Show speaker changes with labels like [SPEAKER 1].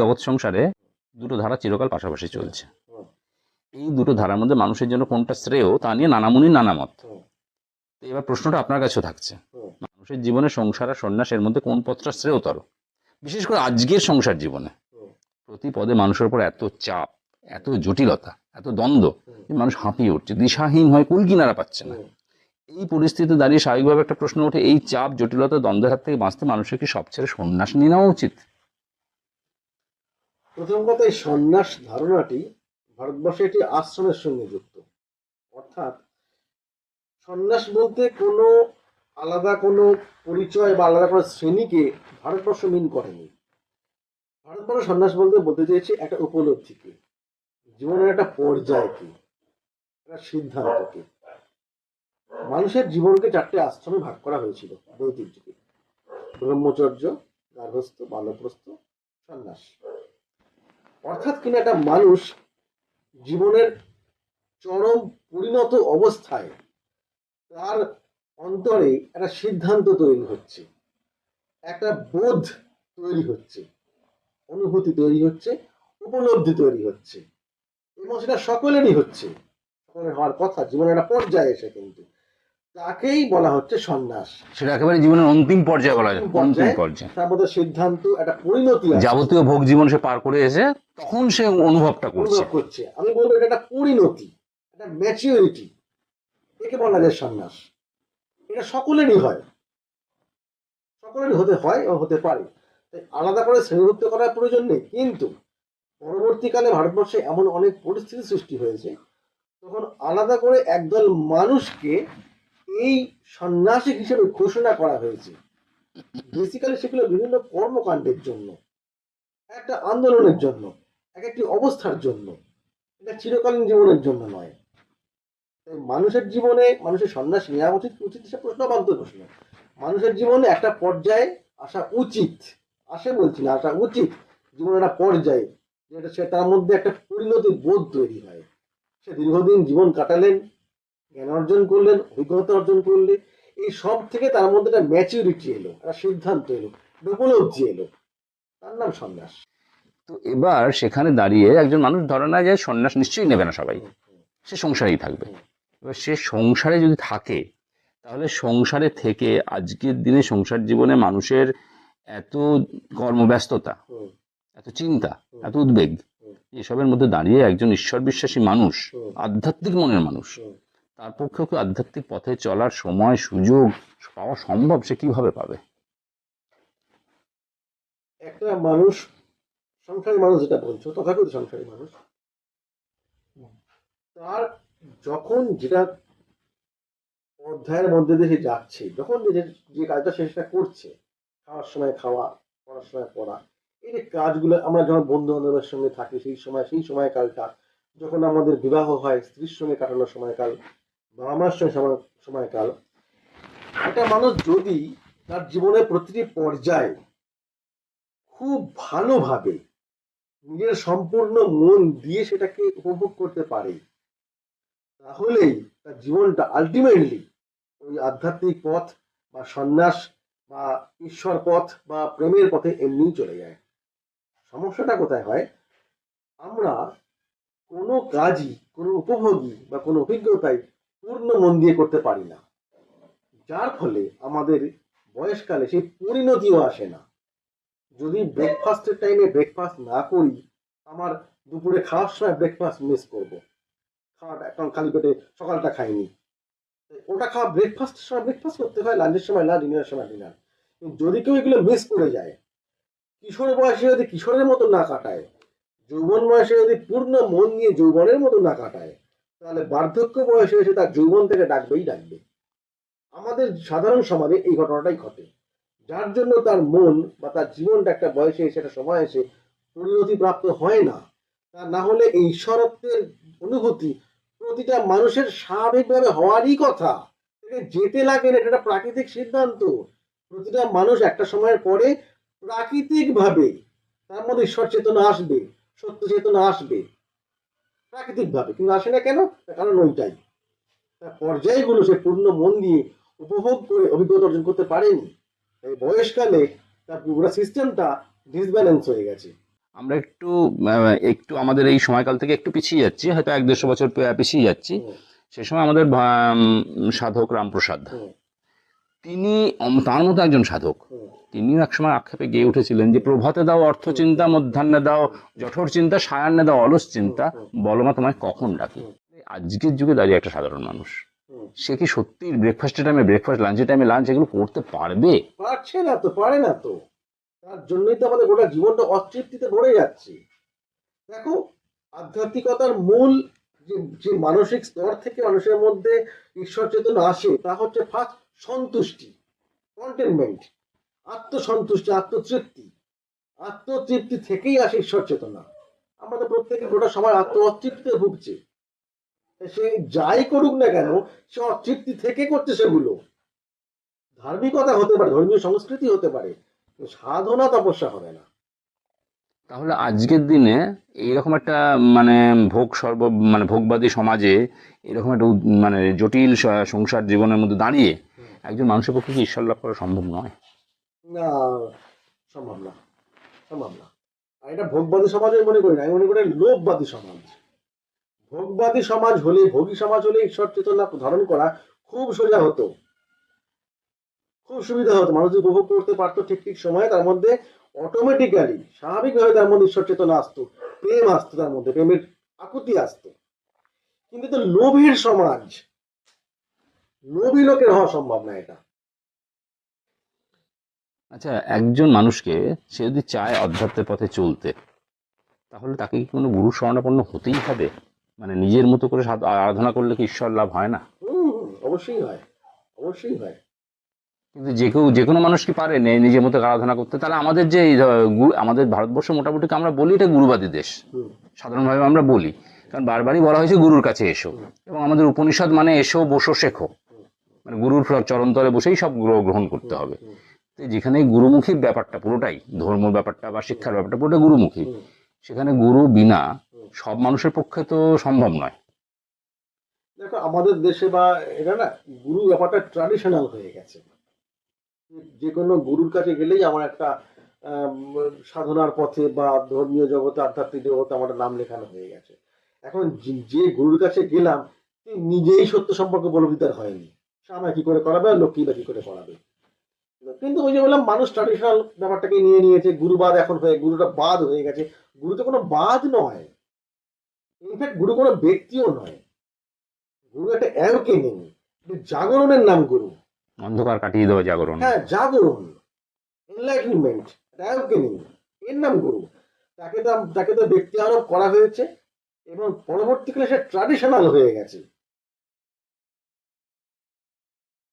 [SPEAKER 1] জগৎ সংসারে দুটো ধারা চিরকাল পাশাপাশি চলছে। এই দুটো ধারার মধ্যে মানুষের জন্য কোনটা শ্রেয়, তা নিয়ে নানামুনি নানা মত এবার প্রশ্নটা আপনার কাছেও থাকছে। মানুষের জীবনে সংসার আর সন্ন্যাস এর মধ্যে কোন পথটা শ্রেয়তর? বিশেষ করে আজকের সংসার জীবনে। প্রতি পদে মানুষের উপর এত চাপ, এত জটিলতা, এত দ্বন্দ্ব মানুষ হাঁপিয়ে উঠছে, দিশাহীন হয় কুল কিনারা পাচ্ছে না। এই পরিস্থিতিতে দাঁড়িয়ে স্বাভাবিকভাবে একটা প্রশ্ন ওঠে, এই চাপ, জটিলতা, দ্বন্দ্বের হাত থেকে বাঁচতে মানুষের কি সব ছেড়ে সন্ন্যাস নিয়ে নেওয়া উচিত?
[SPEAKER 2] প্রথম কথা, এই সন্ন্যাস ধারণাটি ভারতবর্ষে একটি আশ্রমের সঙ্গে যুক্ত। অর্থাৎ, সন্ন্যাস বলতে কোনো আলাদা কোনো পরিচয় বা আলাদা কোনো শ্রেণীকে ভারতবর্ষ মিন করেনি। ভারতবর্ষ সন্ন্যাস বলতে বলতে চেয়েছে একটা উপলব্ধিকে, জীবনের একটা পর্যায়কে, একটা সিদ্ধান্তকে। মানুষের জীবনকে চারটে আশ্রমে ভাগ করা হয়েছিল যুগে। ব্রহ্মচর্য গার্হস্থ বালপ্রস্থ সন্ন্যাস। অর্থাৎ কিনা একটা মানুষ জীবনের চরম পরিণত অবস্থায় তার অন্তরে একটা সিদ্ধান্ত তৈরি হচ্ছে, একটা বোধ তৈরি হচ্ছে, অনুভূতি তৈরি হচ্ছে, উপলব্ধি তৈরি হচ্ছে এবং সেটা সকলেরই হচ্ছে। সকলের হওয়ার কথা, জীবনের একটা পর্যায়ে এসে কিন্তু তাকেই বলা হচ্ছে সন্ন্যাস।
[SPEAKER 1] সেটা একেবারে জীবনের অন্তিম পর্যায়ে বলা যায়।
[SPEAKER 2] অন্তিম। পর্যায়ে। তার মধ্যে সিদ্ধান্ত একটা পরিণতি
[SPEAKER 1] যাবতীয় ভোগ জীবন সে পার করে এসে তখন সে অনুভবটা করছে।
[SPEAKER 2] করছে। আমি বলব এটা একটা পরিণতি একটা ম্যাচিউরিটি একে বলা যায় সন্ন্যাস। এটা সকলেরই হয়। সকলেরই হতে হয় এবং হতে পারে। তাই আলাদা করে শ্রেণীভুক্ত করার প্রয়োজন নেই। কিন্তু পরবর্তীকালে ভারতবর্ষে এমন অনেক পরিস্থিতি সৃষ্টি হয়েছে তখন আলাদা করে একদল মানুষকে এই সন্ন্যাসী হিসেবে ঘোষণা করা হয়েছে। বেসিক্যালি সেগুলো বিভিন্ন কর্মকাণ্ডের জন্য, একটা আন্দোলনের জন্য, এক একটি অবস্থার জন্য, এটা চিরকালীন জীবনের জন্য নয়। মানুষের জীবনে মানুষের সন্ন্যাস নেওয়া উচিত উচিত সে প্রশ্নবান্তর প্রশ্ন। মানুষের জীবনে একটা পর্যায়ে আসা উচিত, আসে বলছি না, আসা উচিত জীবনের একটা পর্যায়ে, যেটা সে তার মধ্যে একটা পরিণতির বোধ তৈরি হয়। সে দীর্ঘদিন জীবন কাটালেন জ্ঞান অর্জন করলেন, অভিজ্ঞতা অর্জন করলে এই সব থেকে তার মধ্যে একটা ম্যাচিউরিটি এলো, একটা সিদ্ধান্ত এলো উপলব্ধি এলো। তার নাম সন্ন্যাস।
[SPEAKER 1] তো এবার সেখানে দাঁড়িয়ে একজন মানুষ ধরে না যায় সন্ন্যাস নিশ্চয়ই নেবে না সবাই। সে সংসারেই থাকবে। এবার সে সংসারে যদি থাকে, তাহলে সংসারে থেকে আজকের দিনে সংসার জীবনে মানুষের এত কর্মব্যস্ততা, এত চিন্তা, এত উদ্বেগ, এসবের মধ্যে দাঁড়িয়ে একজন ঈশ্বর বিশ্বাসী মানুষ, আধ্যাত্মিক মনের মানুষ। তার পক্ষেও কি আধ্যাত্মিক পথে চলার সময়, সুযোগ পাওয়া সম্ভব সে কীভাবে পাবে?
[SPEAKER 2] একটা মানুষ, সংসারী মানুষ যেটা বলছো, তথাকথিত সংসারী মানুষ, তার যখন যেটা অধ্যায়ের মধ্যে দিয়ে যাচ্ছে, যখন যে যে কাজটা সে সেটা করছে, খাওয়ার সময় খাওয়া, পড়ার সময় পড়া, এই যে কাজগুলো আমরা যখন বন্ধু বান্ধবের সঙ্গে থাকি, সেই সময়, সেই সময়কালটা, যখন আমাদের বিবাহ হয়, স্ত্রীর সঙ্গে কাটানোর সময়কাল বাবা মার সঙ্গে সময়- সময়কাল একটা মানুষ যদি তার জীবনের প্রতিটি পর্যায়ে খুব ভালোভাবে নিজের সম্পূর্ণ মন দিয়ে সেটাকে উপভোগ করতে পারে, তাহলেই তার জীবনটা আলটিমেটলি ওই আধ্যাত্মিক পথ বা সন্ন্যাস বা ঈশ্বর পথ বা প্রেমের পথে এমনিই চলে যায়। সমস্যাটা কোথায় হয়? আমরা কোনো কাজই, কোনো উপভোগী বা কোনো অভিজ্ঞতাই পূর্ণ মন দিয়ে করতে পারি না। যার ফলে আমাদের বয়সকালে সেই পরিণতিও আসে না। যদি ব্রেকফাস্টের টাইমে ব্রেকফাস্ট না করি, আমার দুপুরে খাওয়ার সময় ব্রেকফাস্ট মিস করব। খাওয়াটা এখন খালি পেটে সকালটা খাইনি। ওটা খাওয়া ব্রেকফাস্টের সময় ব্রেকফাস্ট করতে হয় লাঞ্চের সময় লাঞ্চ ডিনারের সময় ডিনার যদি কেউ এগুলো মিস করে যায়, কিশোর বয়সে যদি কিশোরের মতো না কাটায়, যৌবন বয়সে যদি পূর্ণ মন নিয়ে যৌবনের মতো না কাটায় তাহলে বার্ধক্য বয়সে এসে তার যৌবন থেকে ডাকবেই ডাকবে। আমাদের সাধারণ সমাজে এই ঘটনাটাই ঘটে। যার জন্য তার মন বা তার জীবনটা একটা বয়সে এসে, একটা সময় এসে পরিণতি প্রাপ্ত হয় না। তা না হলে এই ঈশ্বরত্বের অনুভূতি প্রতিটা মানুষের স্বাভাবিকভাবে হওয়ারই কথা। যেতে লাগে না, এটা প্রাকৃতিক সিদ্ধান্ত। প্রতিটা মানুষ একটা সময়ের পরে প্রাকৃতিকভাবে তার মধ্যে ঈশ্বর চেতনা আসবে সত্য চেতনা আসবে। প্রাকৃতিক ভাবে কিন্তু আসে না কেন? কারণ ওইটাই। পর্যায়গুলো সে পূর্ণ মন দিয়ে উপভোগ করে অভিজ্ঞতা অর্জন করতে পারেনি। এই বয়সকালে তার পুরো সিস্টেমটা ডিসব্যালেন্স হয়ে গেছে।
[SPEAKER 1] আমরা একটু একটু আমাদের এই সময়কাল থেকে একটু পিছিয়ে যাচ্ছি হয়তো এক দেড়শো বছর পিছিয়ে যাচ্ছি। সে সময় আমাদের সাধক রামপ্রসাদ। তিনি তার মতো একজন সাধক। তিনিও একসময় আক্ষেপে গিয়ে উঠেছিলেন যে, প্রভাতে দাও অর্থ চিন্তা, মধ্যাহ্নে দাও জঠর চিন্তা সায়ান্নে দাও অলস চিন্তা, বলো বলমা তোমায় কখন ডাকি? আজকের যুগে দাঁড়িয়ে একটা সাধারণ মানুষ, সে কি সত্যি ব্রেকফাস্টের টাইমে ব্রেকফাস্ট লাঞ্চের টাইমে লাঞ্চ এগুলো করতে পারবে?
[SPEAKER 2] পারছে না তো, পারে না তো। তার জন্যই তো আমাদের গোটা জীবনটা অতৃপ্তিতে ভরে যাচ্ছে। দেখো, আধ্যাত্মিকতার মূল যে মানসিক স্তর থেকে মানুষের মধ্যে ঈশ্বর চেতনা আসে, তা হচ্ছে ফার্স্ট সন্তুষ্টি কন্টেনমেন্ট আত্মসন্তুষ্টি আত্মতৃপ্তি। আত্মতৃপ্তি থেকেই আসে ঈশ্বর চেতনা। আমরা তো প্রত্যেকে গোটা সবার আত্ম অতৃপ্তিতে ভুগছে সে যাই করুক না কেন সে অতৃপ্তি থেকে করছে সেগুলো। ধার্মিকতা হতে পারে ধর্মীয় সংস্কৃতি হতে পারে সাধনা তপস্যা হবে না।
[SPEAKER 1] তাহলে আজকের দিনে এইরকম একটা মানে ভোগ সর্ব মানে ভোগবাদী সমাজে এরকম একটা মানে জটিল সংসার জীবনের মধ্যে দাঁড়িয়ে একজন মানুষের পক্ষে কি ঈশ্বর লাভ করা সম্ভব নয়?
[SPEAKER 2] না, সম্ভব না সম্ভব না। আর এটা ভোগবাদী সমাজ আমি মনে করি না, আমি মনে করি লোভবাদী সমাজ। ভোগবাদী সমাজ হলে, ভোগী সমাজ হলে ঈশ্বর চেতনা ধারণ করা খুব সোজা হতো। খুব সুবিধা হতো, মানুষ উপভোগ করতে পারতো ঠিক ঠিক সময়ে, তার মধ্যে অটোমেটিক্যালি স্বাভাবিকভাবে তার মধ্যে ঈশ্বর চেতনা আসতো, প্রেম আসতো তার মধ্যে, প্রেমের আকুতি আসতো। কিন্তু তো লোভের সমাজ, লোভী লোকের হওয়া সম্ভব না এটা।
[SPEAKER 1] আচ্ছা একজন মানুষকে সে যদি চায় অধ্যাত্মের পথে চলতে তাহলে তাকে কি কোনো গুরু শরণাপন্ন হতেই হবে? মানে নিজের মতো করে আরাধনা করলে কি ঈশ্বর লাভ হয় না?
[SPEAKER 2] অবশ্যই হয় অবশ্যই হয়।
[SPEAKER 1] কিন্তু যে কেউ যে কোনো মানুষ কি পারে নিজের মতো আরাধনা করতে? তাহলে আমাদের যে আমাদের ভারতবর্ষ মোটামুটি আমরা বলি এটা গুরুবাদী দেশ। সাধারণভাবে আমরা বলি। কারণ বারবারই বলা হয়েছে গুরুর কাছে এসো। এবং আমাদের উপনিষদ মানে এসো বসো শেখো। মানে গুরুর চরণতলে বসেই সব গ্রহ- গ্রহণ করতে হবে। তো যেখানে এই গুরুমুখীর ব্যাপারটা পুরোটাই ধর্ম ব্যাপারটা বা শিক্ষার ব্যাপারটা পুরোটা গুরুমুখী। সেখানে গুরু বিনা সব মানুষের পক্ষে তো সম্ভব নয়।
[SPEAKER 2] দেখো আমাদের দেশে বা এটা না গুরু ব্যাপারটা ট্র্যাডিশনাল হয়ে গেছে। যে কোনো গুরুর কাছে গেলেই আমার একটা সাধনার পথে বা ধর্মীয় জগতে আধ্যাত্মিক জগতে আমার নাম লেখানো হয়ে গেছে। এখন যে- গুরুর কাছে গেলাম নিজেই সত্য সম্পর্কে বলবিদার হয়নি। সে আমায় কি করে করাবে আর লোককেই বা কি করে করাবে কিন্তু ওই যে বললাম মানুষ ট্র্যাডিশনাল ব্যাপারটাকে নিয়ে নিয়েছে গুরুবাদ এখন হয়ে গুরুটা বাদ হয়ে গেছে। গুরু তো কোনো বাদ নয়। ইনফ্যাক্ট গুরু কোনো ব্যক্তিও নয়। গুরু একটা অ্যাওকেনিং জাগরণের নাম গুরু।
[SPEAKER 1] অন্ধকার কাটিয়ে দেওয়া জাগরণ।
[SPEAKER 2] হ্যাঁ জাগরণ। এনলাইটনমেন্ট অ্যাওকেনিং এর নাম গুরু। তাকে তো তাকে তো ব্যক্তি আরোপ করা হয়েছে এবং পরবর্তীকালে সে ট্র্যাডিশনাল হয়ে গেছে।